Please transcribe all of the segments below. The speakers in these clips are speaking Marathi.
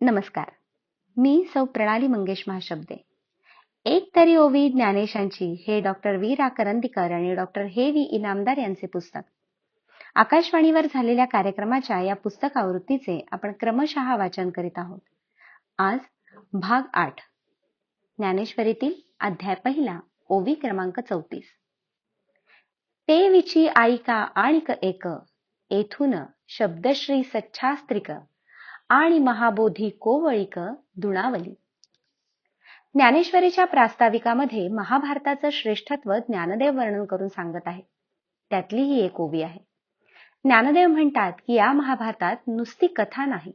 नमस्कार. मी सौ प्रणाली मंगेश महाशब्दे. एक तरी ओवी ज्ञानेशांची हे डॉक्टर वी रा करंदीकर आणि डॉक्टर हे व्ही. इनामदार यांचे पुस्तक. आकाशवाणीवर झालेल्या कार्यक्रमाच्या या पुस्तक आवृत्तीचे आपण क्रमशः वाचन करीत आहोत. आज भाग आठ. ज्ञानेश्वरीतील अध्याय पहिला ओवी क्रमांक चौतीस. ते विची आईका आणिक एक येथून शब्दश्री सच्छास्त्रिक आणि महाबोधी कोवळीक दुणावली. ज्ञानेश्वरीच्या प्रास्ताविकामध्ये महाभारताचं श्रेष्ठत्व ज्ञानदेव वर्णन करून सांगत आहे. त्यातली ही एक ओवी आहे. ज्ञानदेव म्हणतात की या महाभारतात नुसती कथा नाही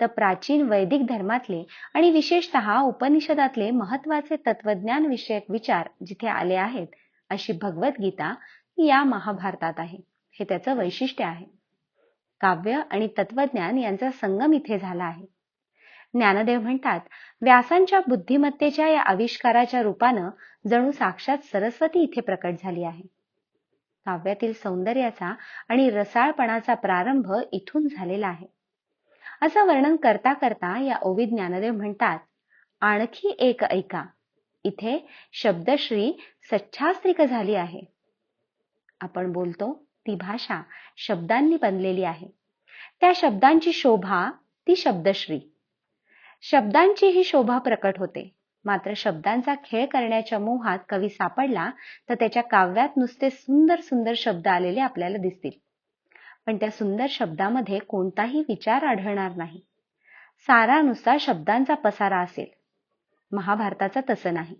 तर प्राचीन वैदिक धर्मातले आणि विशेषतः उपनिषदातले महत्त्वाचे तत्वज्ञान विषयक विचार जिथे आले आहेत अशी भगवद्गीता या महाभारतात आहे. हे त्याचं वैशिष्ट्य आहे. काव्य आणि तत्वज्ञान यांचा संगम इथे झाला आहे. ज्ञानदेव म्हणतात व्यासांच्या बुद्धिमत्तेच्या या आविष्काराच्या रूपानं जणू साक्षात सरस्वती इथे प्रकट झाली आहे. काव्यातील सौंदर्याचा आणि रसाळपणाचा प्रारंभ इथून झालेला आहे. असं वर्णन करता करता या ओवी ज्ञानदेव म्हणतात आणखी एक ऐका इथे शब्दश्री सच्छास्त्रिक झाली आहे. आपण बोलतो ती भाषा शब्दांनी बनलेली आहे. त्या शब्दांची शोभा ती शब्दश्री. शब्दांची ही शोभा प्रकट होते. मात्र शब्दांचा खेळ करण्याच्या मोहात कवी सापडला तर त्याच्या काव्यात नुसते सुंदर सुंदर शब्द आलेले आपल्याला दिसतील. पण त्या सुंदर शब्दामध्ये कोणताही विचार आढळणार नाही. सारा शब्दांचा पसारा असेल. महाभारताचं तसं नाही.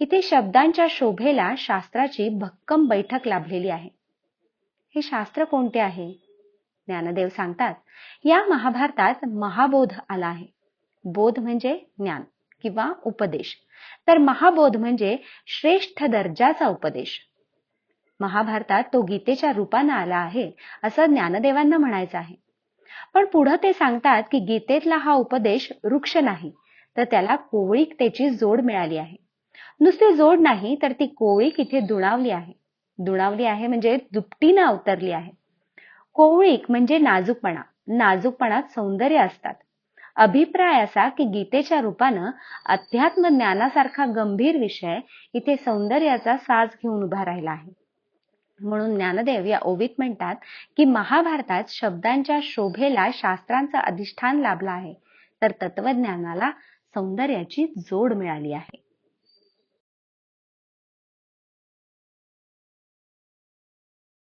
इथे शब्दांच्या शोभेला शास्त्राची भक्कम बैठक लाभलेली आहे. हे शास्त्र कोणते आहे? ज्ञानदेव सांगतात या महाभारतात महाबोध आला आहे. बोध म्हणजे ज्ञान किंवा उपदेश. तर महाबोध म्हणजे श्रेष्ठ दर्जाचा उपदेश. महाभारतात तो गीतेच्या रूपानं आला आहे असं ज्ञानदेवांना म्हणायचं आहे. पण पुढं ते सांगतात की गीतेतला हा उपदेश वृक्ष नाही तर त्याला कोवळीक त्याची जोड मिळाली आहे. नुसती जोड नाही तर ती कोवळीक इथे दुणावली आहे. दुणावली आहे म्हणजे दुपटीनं अवतरली आहे. कोवळीक म्हणजे नाजूकपणा. नाजूकपणात सौंदर्य असतात. अभिप्राय असा की गीतेच्या रूपानं अध्यात्म ज्ञानासारखा गंभीर विषय इथे सौंदर्याचा साज घेऊन उभा राहिला आहे. म्हणून ज्ञानदेव या ओवीत म्हणतात की महाभारतात शब्दांच्या शोभेला शास्त्रांचं अधिष्ठान लाभलं आहे. तर तत्वज्ञानाला सौंदर्याची जोड मिळाली आहे.